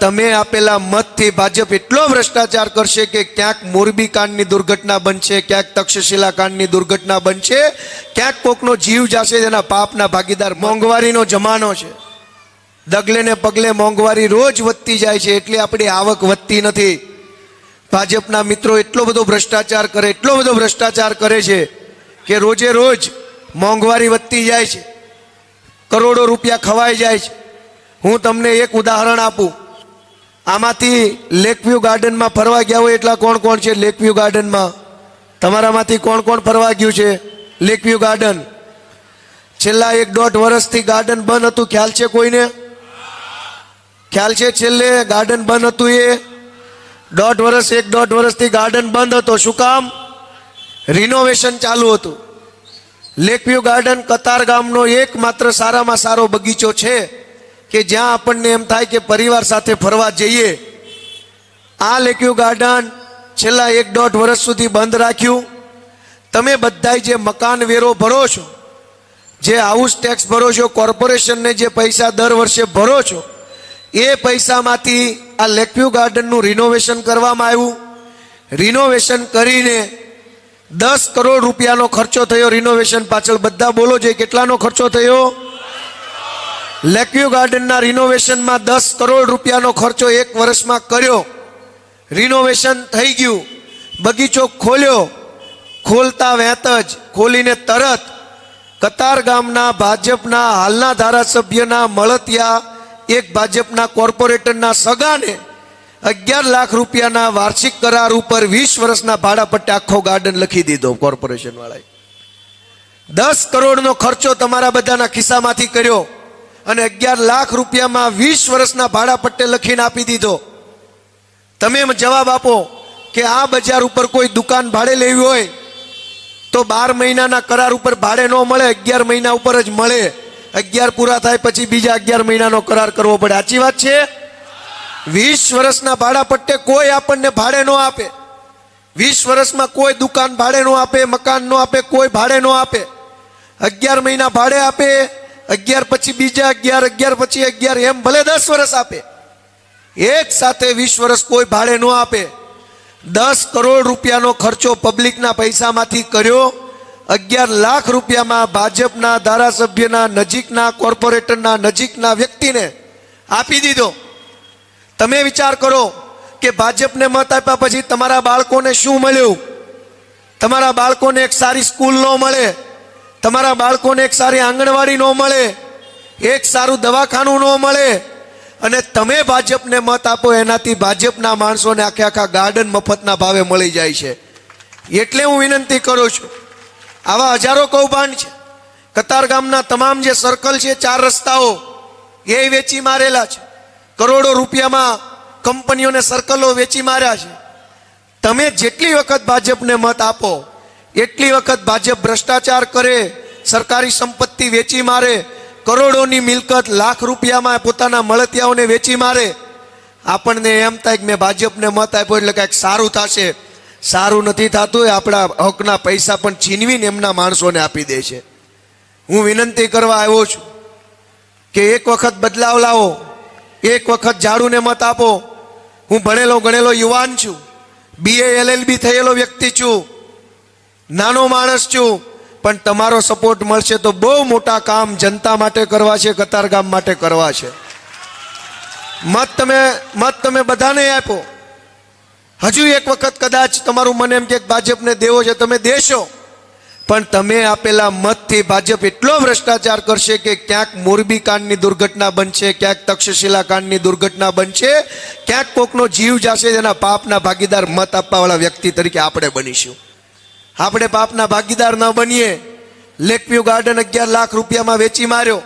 તમે આપેલા મતથી ભાજપ એટલો ભ્રષ્ટાચાર કરશે કે ક્યાંક મોરબી કાંડની દુર્ઘટના બનશે, ક્યાંક તક્ષશિલા કાંડની દુર્ઘટના બનશે, ક્યાંક કોકનો જીવ જશે તેના પાપના ભાગીદાર મોંઘવારીનો જમાનો છે. દગલે ને પગલે મોંઘવારી રોજ વધતી જાય છે, એટલે આપણી આવક વધતી નથી. ભાજપના મિત્રો એટલો બધો ભ્રષ્ટાચાર કરે, એટલો બધો ભ્રષ્ટાચાર કરે છે કે રોજે રોજ મોંઘવારી વધતી જાય છે. કરોડો રૂપિયા ખવાઈ જાય છે. હું તમને એક ઉદાહરણ આપું. આમાંથી લેકવ્યુ ગાર્ડનમાં ફરવા ગયા હોય એટલા કોણ કોણ છે? લેકવ્યુ ગાર્ડનમાં. તમારામાંથી કોણ કોણ ફરવા ગયું છે? Lakeview garden. છેલ્લા એક દોઢ વર્ષથી ગાર્ડન બંધ હતું. ખ્યાલ છે કોઈને? ખ્યાલ છે છેલ્લે? ગાર્ડન બંધ હતું એ. દોઢ વર્ષ, એક દોઢ વર્ષથી ગાર્ડન બંધ હતો. શું કામ? રિનોવેશન ચાલુ હતું. લેકવ્યુ ગાર્ડન કતાર ગામનો એકમાત્ર સારામાં સારો બગીચો છે. કે જ્યાં આપણને એમ થાય કે પરિવાર સાથે ફરવા જઈએ, આ લેકવ્યુ ગાર્ડન છેલ્લા એક દોઢ વર્ષ સુધી બંધ રાખ્યું. તમે બધાય જે મકાન વેરો ભરો છો, જે હાઉસ ટેક્સ ભરો છો કોર્પોરેશનને જે પૈસા દર વર્ષે ભરો છો, એ પૈસામાંથી આ લેકવ્યુ ગાર્ડનનું રિનોવેશન કરવામાં આવ્યું. રિનોવેશન કરીને દસ કરોડ રૂપિયાનો ખર્ચો થયો રિનોવેશન પાછળ. બધા બોલો જોઈએ કેટલાનો ખર્ચો થયો? લેકવ્યુ ગાર્ડનના રિનોવેશનમાં દસ કરોડ રૂપિયાનો ખર્ચો એક વર્ષમાં કર્યો. રિનોવેશન થઈ ગયું. બગીચો ખોલ્યો. ખોલતા વેત જ, ખોલીને તરત કતાર ગામના ભાજપના હાલના ધારાસભ્યના મળતિયા, એક ભાજપના કોર્પોરેટરના સગાને અગિયાર લાખ રૂપિયાના વાર્ષિક કરાર ઉપર વીસ વર્ષના ભાડા પટ્ટે આખો ગાર્ડન લખી દીધો કોર્પોરેશન વાળાએ દસ કરોડનો ખર્ચો તમારા બધાના ખિસ્સામાંથી કર્યો. અને અગિયાર લાખ રૂપિયામાં વીસ વર્ષના ભાડા પટ્ટે લખીને આપી દીધો. તમે જવાબ આપો કે આ બજાર ઉપર કોઈ દુકાન ભાડે લેવી હોય તો બાર મહિનાના કરાર ઉપર ભાડે ન મળે, અગિયાર મહિના ઉપર જ મળે. અગિયાર પૂરા થાય પછી બીજા અગિયાર મહિનાનો કરાર કરવો પડે. સાચી વાત છે? વીસ વર્ષના ભાડા પટ્ટે કોઈ આપણને ભાડે ન આપે. વીસ વર્ષમાં કોઈ દુકાન ભાડે ન આપે, મકાન ન આપે, કોઈ ભાડે ન આપે. અગિયાર મહિના ભાડે આપે અગિયાર પછી બીજા, અગિયાર અગિયાર પછી અગિયાર, એમ ભલે દસ વર્ષ આપે. એક સાથે વીસ વર્ષ કોઈ ભાડે ન આપે. દસ કરોડ રૂપિયાનો ખર્ચો પબ્લિકના પૈસામાંથી કર્યો. અગિયાર લાખ રૂપિયામાં ભાજપના ધારાસભ્યના નજીકના કોર્પોરેટરના નજીકના વ્યક્તિને આપી દીધો. તમે વિચાર કરો કે ભાજપને મત આપ્યા પછી તમારા બાળકોને શું મળ્યું? તમારા બાળકોને એક સારી સ્કૂલ ન મળે. તમારા બાળકોને એક સારી આંગણવાડી ન મળે, એક સારું દવાખાનું ન મળે અને તમે ભાજપને મત આપો એનાથી ભાજપના માણસોને આખે આખા ગાર્ડન મફતના ભાવે મળી જાય છે. એટલે હું વિનંતી કરું છું. આવા હજારો કૌભાંડ છે. કતાર ગામના તમામ જે સર્કલ છે, ચાર રસ્તાઓ, એ વેચી મારેલા છે. કરોડો રૂપિયામાં કંપનીઓને સર્કલો વેચી માર્યા છે. તમે જેટલી વખત ભાજપને મત આપો એટલી વખત ભાજપ ભ્રષ્ટાચાર કરે, સરકારી સંપત્તિ વેચી મારે, કરોડોની મિલકત લાખ રૂપિયામાં પોતાના મળતિયાઓને વેચી મારે. આપણને એમ થાય કે મેં ભાજપને મત આપ્યો એટલે કાંઈક સારું થશે. સારું નથી થતું એ આપણા હકના પૈસા પણ છીનવીને એમના માણસોને આપી દે છે. હું વિનંતી કરવા આવ્યો છું કે એક વખત બદલાવ લાવો, એક વખત ઝાડુને મત આપો. હું ભણેલો ગણેલો યુવાન છું. બીએ એલએલબી થયેલો વ્યક્તિ છું. નાનો માણસ છું, પણ તમારો સપોર્ટ મળશે તો બહુ મોટા કામ જનતા માટે કરવા છે કતારગામ માટે કરવા છે. મત તમે મત તમે બધાને આપો. હજુ એક વખત કદાચ તમારું મને એમ કે ભાજપને દેવો છે, તમે દેશો. પણ તમે આપેલા મતથી ભાજપ એટલો ભ્રષ્ટાચાર કરશે કે ક્યાંક મોરબી કાંડની દુર્ઘટના બનશે, ક્યાંક તક્ષશિલા કાંડની દુર્ઘટના બનશે, ક્યાંક કોકનો જીવ જશે તેના પાપના ભાગીદાર મત આપવાવાળા વ્યક્તિ તરીકે આપણે બનીશું. આપણે પાપના ભાગીદાર ન બનીએ. લેકવ્યુ ગાર્ડન અગિયાર લાખ રૂપિયામાં વેચી માર્યો.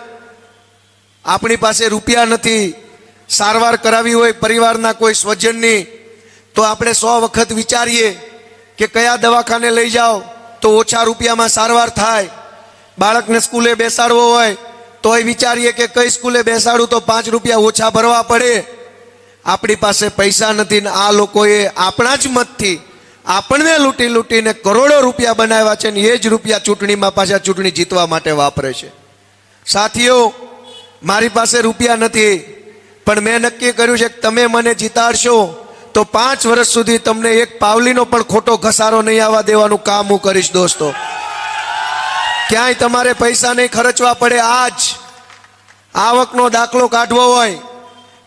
આપણી પાસે રૂપિયા નથી. સારવાર કરાવી હોય પરિવારના કોઈ સ્વજનની, તો આપણે સો વખત વિચારીએ કે કયા દવાખાને લઈ જાઓ, તો ઓછા રૂપિયામાં સારવાર થાય. બાળકને સ્કૂલે બેસાડવો હોય તો એ વિચારીએ કે કઈ સ્કૂલે બેસાડું તો પાંચ રૂપિયા ઓછા ભરવા પડે. આપણી પાસે પૈસા નથી ને આ લોકોએ આપણા જ મતથી આપણને લૂંટી લૂંટીને કરોડો રૂપિયા બનાવ્યા છે ને એ જ રૂપિયા ચૂંટણીમાં પાછા ચૂંટણી જીતવા માટે વાપરે છે. સાથીઓ, મારી પાસે રૂપિયા નથી, પણ મેં નક્કી કર્યું છે કે તમે મને જીતાડશો, તો પાંચ વર્ષ સુધી તમને એક પાવલીનો પણ ખોટો ઘસારો નહીં આવવા દેવાનું કામ હું કરીશ, દોસ્તો. ક્યાંય તમારે પૈસા નહીં ખર્ચવા પડે આજ. આવકનો દાખલો કાઢવો હોય,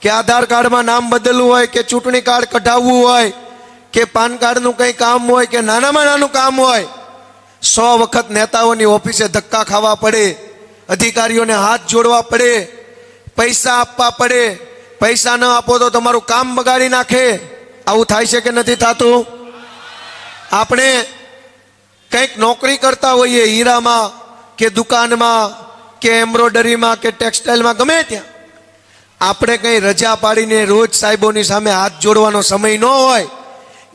કે આધાર કાર્ડમાં નામ બદલવું હોય, કે ચૂંટણી કાર્ડ કઢાવવું હોય કે પાન કાર્ડનું કંઈ કામ હોય કે નાનામાં નાનું કામ હોય, સો વખત નેતાઓની ઓફિસે ધક્કા ખાવા પડે, અધિકારીઓને હાથ જોડવા પડે, પૈસા આપવા પડે, પૈસા ન આપો તો તમારું કામ બગાડી નાખે. આવું થાય છે કે નથી થતું? આપણે કંઈક નોકરી કરતા હોઈએ હીરામાં કે દુકાનમાં કે એમ્બ્રોડરીમાં કે ટેક્સટાઇલમાં, ગમે ત્યાં. આપણે કંઈ રજા પાડીને રોજ સાહેબોની સામે હાથ જોડવાનો સમય ન હોય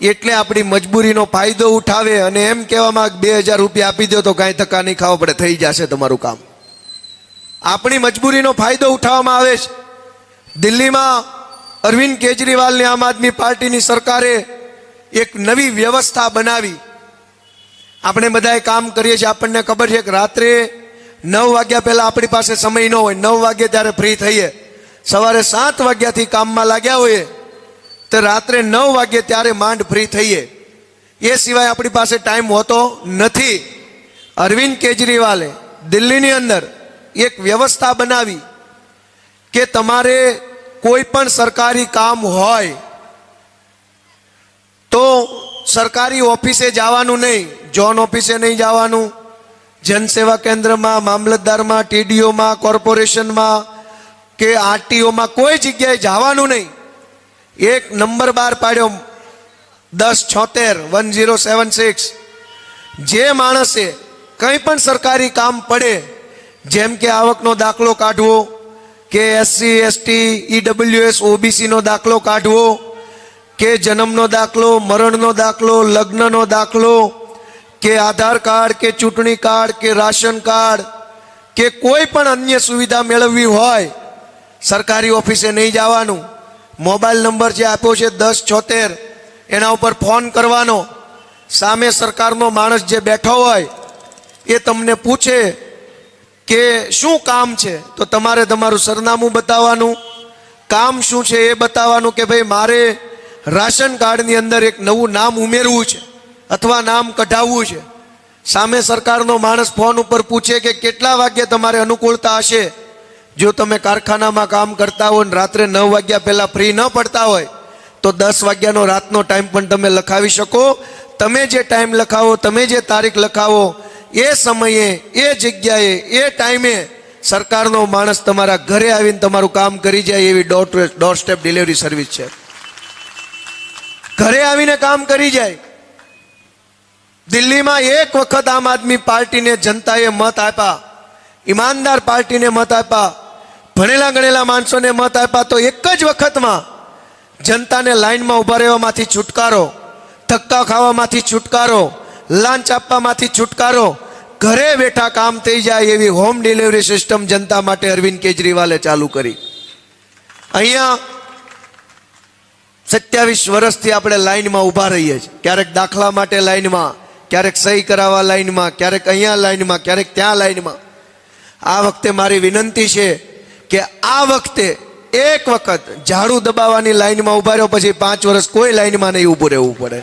એટલે આપણી મજબૂરીનો ફાયદો ઉઠાવે અને એમ કહેવામાં બે હજાર રૂપિયા આપી દો તો કાંઈ ધક્કા નહીં ખાવા પડે, થઈ જશે તમારું કામ. આપણી મજબૂરીનો ફાયદો ઉઠાવવામાં આવે છે. દિલ્હીમાં અરવિંદ કેજરીવાલની આમ આદમી પાર્ટીની સરકારે એક નવી વ્યવસ્થા બનાવી. આપણે બધાએ કામ કરીએ છીએ, આપણને ખબર છે કે રાત્રે નવ વાગ્યા પહેલાં આપણી પાસે સમય ન હોય, નવ વાગ્યે ત્યારે ફ્રી થઈએ. સવારે સાત વાગ્યાથી કામમાં લાગ્યા હોઈએ. તો રાત્રે નવ વાગે ત્યારે માંડ ફ્રી થઈએ. એ સિવાય આપણી પાસે ટાઈમ હોતો નથી. અરવિંદ કેજરીવાલે દિલ્હીની અંદર એક વ્યવસ્થા બનાવી કે તમારે કોઈ પણ સરકારી કામ હોય તો સરકારી ઓફિસે જવાનું નહીં જોન ઓફિસે નહીં જવાનું. જનસેવા કેન્દ્રમાં, મામલતદારમાં ટીડીઓમાં કોર્પોરેશનમાં કે આરટીઓમાં કોઈ જગ્યાએ જવાનું નહીં. એક નંબર બાર પાડ્યો. દસ છોતેર, વન ઝીરો સેવન સિક્સ. જે માણસે કંઈ પણ સરકારી કામ પડે, જેમ કે આવકનો દાખલો કાઢવો, કે એસસી એસટી ઈડબ્લ્યુએસ ઓબીસીનો દાખલો કાઢવો, કે જન્મનો દાખલો, મરણનો દાખલો, લગ્નનો દાખલો, કે આધાર કાર્ડ, કે ચૂંટણી કાર્ડ, કે રાશન કાર્ડ, કે કોઈ પણ અન્ય સુવિધા મેળવવી હોય, સરકારી ઓફિસે નહીં જવાનું. મોબાઈલ નંબર જે આપ્યો છે દસ છોતેર, એના ઉપર ફોન કરવાનો. સામે સરકારનો માણસ જે બેઠો હોય, એ તમને પૂછે કે શું કામ છે? તો તમારે તમારું સરનામું બતાવવાનું. કામ શું છે એ બતાવવાનું કે ભાઈ મારે રાશન કાર્ડની અંદર એક નવું નામ ઉમેરવું છે અથવા નામ કઢાવવું છે. સામે સરકારનો માણસ ફોન ઉપર પૂછે કે કેટલા વાગ્યે તમારે અનુકૂળતા હશે? જો તમે કારખાનામાં કામ કરતા હો ને રાત્રે નવ વાગ્યા પહેલાં ફ્રી ન પડતા હોય, તો દસ વાગ્યાનો રાતનો ટાઈમ પણ તમે લખાવી શકો. તમે જે ટાઈમ લખાવો, તમે જે તારીખ લખાવો, એ સમયે, એ જગ્યાએ, એ ટાઈમે સરકારનો માણસ તમારા ઘરે આવીને તમારું કામ કરી જાય એવી door door step delivery service છે. ઘરે આવીને કામ કરી જાય. દિલ્હીમાં એક વખત આમ આદમી પાર્ટીને જનતાએ મત આપ્યા. ઈમાનદાર પાર્ટીને મત આપ્યા. ભણેલા ગણેલા માણસોને મત આપ્યા તો એક જ વખતમાં જનતાને લાઈનમાં ઊભા રહેવામાંથી છુટકારો, ધક્કા ખાવામાંથી છુટકારો, લાંચ આપવામાંથી છુટકારો, ઘરે બેઠા કામ થઈ જાય એવી હોમ ડિલિવરી સિસ્ટમ જનતા માટે અરવિંદ કેજરીવાલે ચાલુ કરી. અહીંયા સત્યાવીસ વર્ષથી આપણે લાઈનમાં ઊભા રહીએ છીએ. ક્યારેક દાખલા માટે લાઈનમાં, ક્યારેક સહી કરાવવા લાઈનમાં, ક્યારેક અહીંયા લાઈનમાં, ક્યારેક ત્યાં લાઈનમાં. આ વખતે મારી વિનંતી છે કે આ વખતે એક વખત ઝાડુ દબાવવાની લાઈનમાં ઊભા રહ્યો, પછી પાંચ વર્ષ કોઈ લાઈનમાં નહીં ઊભું રહેવું પડે.